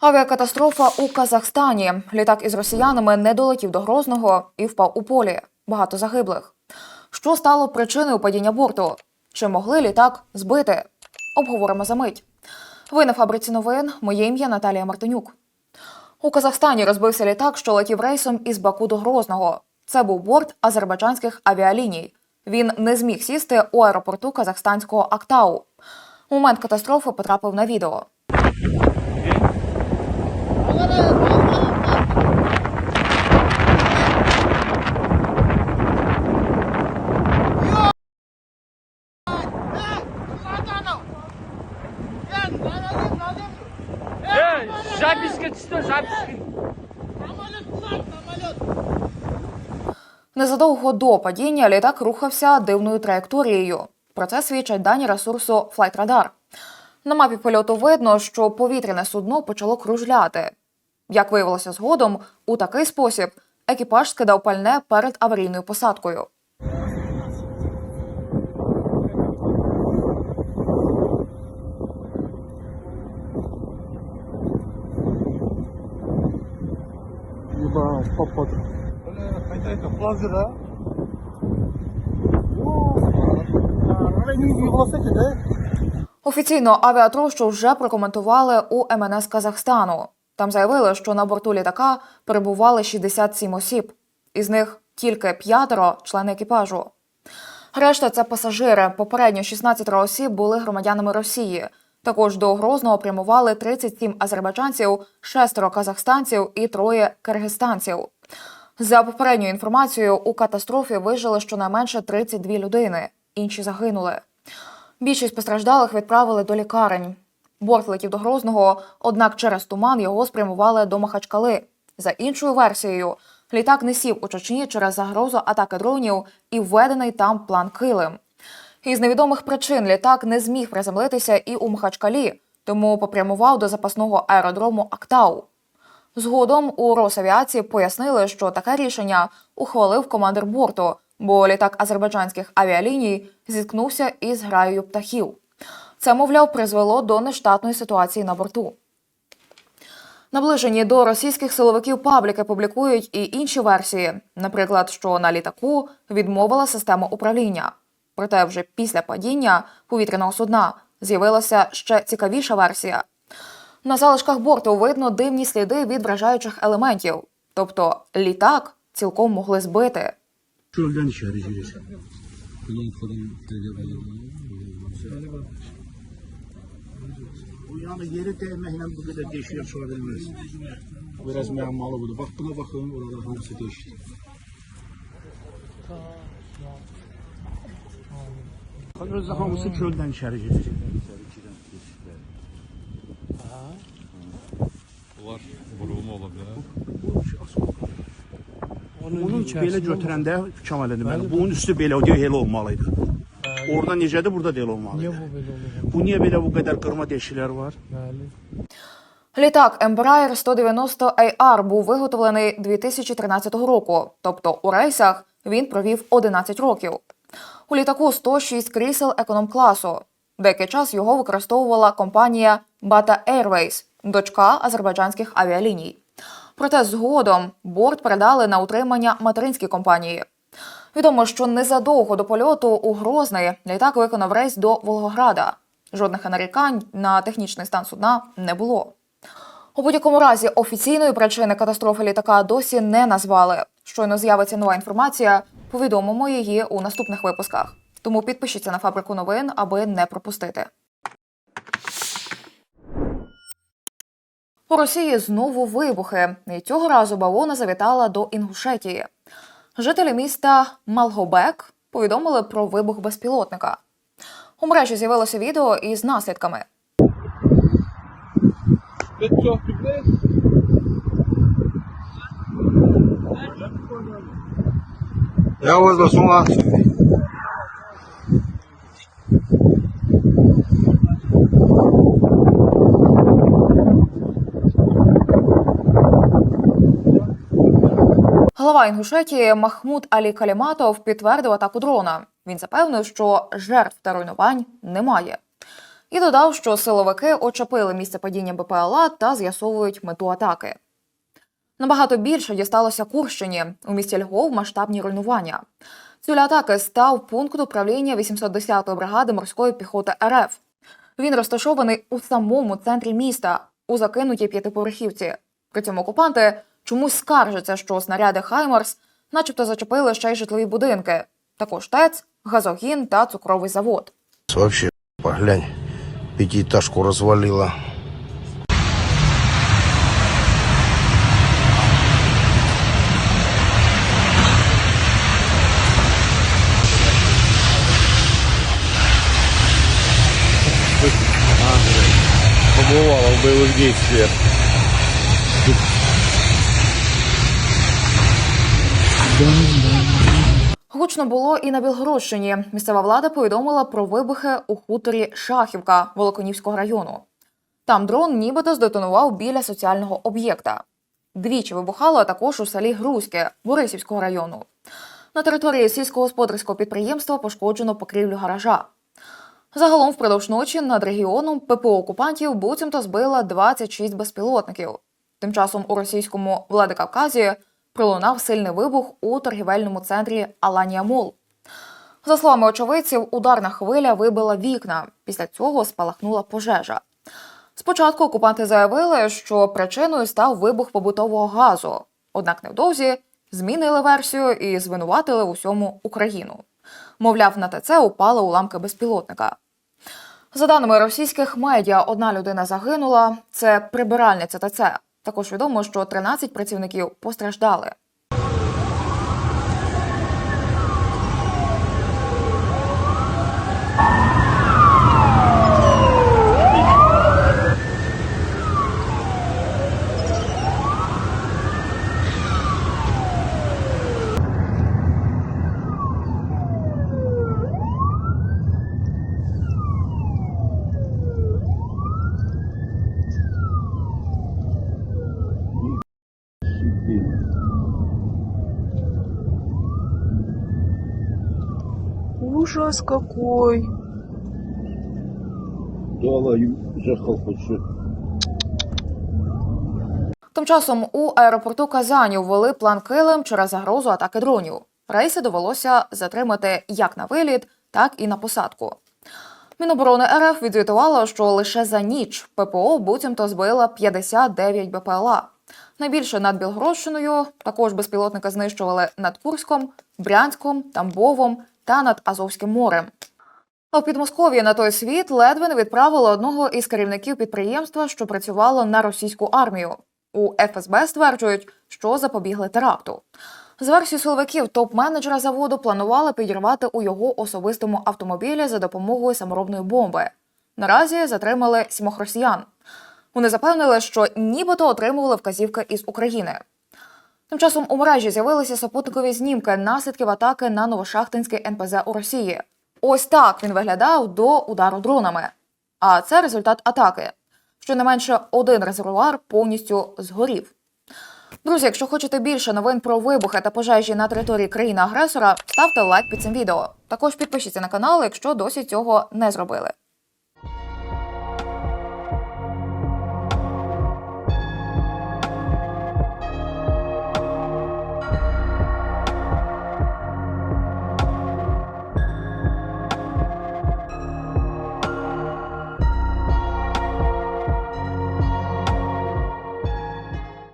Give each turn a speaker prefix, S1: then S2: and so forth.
S1: Авіакатастрофа у Казахстані. Літак із росіянами не долетів до Грозного і впав у полі. Багато загиблих. Що стало причиною падіння борту? Чи могли літак збити? Обговоримо за мить. Ви на фабриці новин. Моє ім'я Наталія Мартинюк. У Казахстані розбився літак, що летів рейсом із Баку до Грозного. Це був борт азербайджанських авіаліній. Він не зміг сісти у аеропорту казахстанського Актау. Момент катастрофи потрапив на відео. Незадовго до падіння літак рухався дивною траєкторією. Про це свідчать дані ресурсу Flightradar. На мапі польоту видно, що повітряне судно почало кружляти. Як виявилося згодом, у такий спосіб екіпаж скидав пальне перед аварійною посадкою. Офіційно авіатрощу вже прокоментували у МНС Казахстану. Там заявили, що на борту літака перебували 67 осіб, із них тільки п'ятеро члени екіпажу. Решта це пасажири. Попередньо 16 осіб були громадянами Росії. Також до Грозного прямували 37 азербайджанців, шестеро казахстанців і троє киргизстанців. За попередньою інформацією, у катастрофі вижили щонайменше 32 людини. Інші загинули. Більшість постраждалих відправили до лікарень. Борт летів до Грозного, однак через туман його спрямували до Махачкали. За іншою версією, літак не сів у Чечні через загрозу атаки дронів і введений там план Килим. Із невідомих причин літак не зміг приземлитися і у Махачкалі, тому попрямував до запасного аеродрому Актау. Згодом у Росавіації пояснили, що таке рішення ухвалив командир борту, бо літак азербайджанських авіаліній зіткнувся із граєю птахів. Це, мовляв, призвело до нештатної ситуації на борту. Наближені до російських силовиків пабліки публікують і інші версії, наприклад, що на літаку відмовила система управління. Проте вже після падіння повітряного судна з'явилася ще цікавіша версія. На залишках борту видно дивні сліди від вражаючих елементів, тобто літак цілком могли збити.
S2: Bu yəni yeri dəyməklə bu qədər deşiyə çıxa bilməz. Biraz müəmmalı budur. Bax buna baxın, orada hamısı deşdir. Özü hamısı göldən içəri gedir.
S3: Bunlar vurulma ola
S2: bilər. Bu asfalt. Onun belə götürəndə Kamal Əli müəllim, bunun üstü belə, o deyil, elə olmalı idi. Olmalıydı. Orada necədir, burada da elə olmalı.
S4: Niye bu böyle oluyor?
S2: Bu niyə belə bu qədər qırma deşiklər var?
S4: Bəli.
S1: Літак Embraer 190 AR був виготовлений 2013 року, тобто у рейсах він провів 11 років. У літаку 106 крісел економ-класу. Деякий час його використовувала компанія Bata Airways, дочка азербайджанських авіаліній. Проте згодом борт передали на утримання материнській компанії. Відомо, що незадовго до польоту у Грозний літак виконав рейс до Волгограда. Жодних нарікань на технічний стан судна не було. У будь-якому разі офіційної причини катастрофи літака досі не назвали. Щойно з'явиться нова інформація, повідомимо її у наступних випусках. Тому підпишіться на фабрику новин, аби не пропустити. У Росії знову вибухи, і цього разу бавовна завітала до Інгушетії. Жителі міста Малгобек повідомили про вибух безпілотника. У мережі з'явилося відео із наслідками.
S5: Я вас с
S1: Голова Інгушетії Махмуд Алі Каліматов підтвердив атаку дрона. Він запевнив, що жертв та руйнувань немає. І додав, що силовики очепили місце падіння БПЛА та з'ясовують мету атаки. Набагато більше дісталося Курщині. У місті Львов масштабні руйнування. Ціль атаки став пункт управління 810-ї бригади морської піхоти РФ. Він розташований у самому центрі міста, у закинутій п'ятиповерхівці. При цьому окупанти чомусь скаржаться, що снаряди Хаймарс начебто зачепили ще й житлові будинки, також ТЕЦ, газогін та цукровий завод.
S6: Вообще, поглянь, пятиэтажку развалило.
S5: Побывала в боевых действиях.
S1: Гучно було і на Білгородщині. Місцева влада повідомила про вибухи у хуторі Шахівка Волоконівського району. Там дрон нібито здетонував біля соціального об'єкта. Двічі вибухало також у селі Грузьке Борисівського району. На території сільськогосподарського підприємства пошкоджено покрівлю гаража. Загалом впродовж ночі над регіоном ППО окупантів буцімто збила 26 безпілотників. Тим часом у російському Владикавказі пролунав сильний вибух у торгівельному центрі Аланія Мол. За словами очевидців, ударна хвиля вибила вікна. Після цього спалахнула пожежа. Спочатку окупанти заявили, що причиною став вибух побутового газу. Однак невдовзі змінили версію і звинуватили в усьому Україну. Мовляв, на ТЦ упали уламки безпілотника. За даними російських медіа, одна людина загинула. Це прибиральниця ТЦ. Також відомо, що 13 працівників постраждали.
S7: Ужас какой.
S1: Тим часом у аеропорту Казані ввели план Килим через загрозу атаки дронів. Рейси довелося затримати як на виліт, так і на посадку. Міноборони РФ відзвітувало, що лише за ніч ППО буцімто збила 59 БПЛА. Найбільше над Білгородщиною також безпілотники знищували над Курськом, Брянськом, Тамбовом та над Азовським морем. В Підмосков'ї на той світ ледве не відправили одного із керівників підприємства, що працювало на російську армію. У ФСБ стверджують, що запобігли теракту. З версії силовиків, топ-менеджера заводу планували підірвати у його особистому автомобілі за допомогою саморобної бомби. Наразі затримали сімох росіян. Вони запевнили, що нібито отримували вказівки із України. Тим часом у мережі з'явилися супутникові знімки наслідків атаки на Новошахтинський НПЗ у Росії. Ось так він виглядав до удару дронами. А це результат атаки. Щонайменше один резервуар повністю згорів. Друзі, якщо хочете більше новин про вибухи та пожежі на території країни-агресора, ставте лайк під цим відео. Також підпишіться на канал, якщо досі цього не зробили.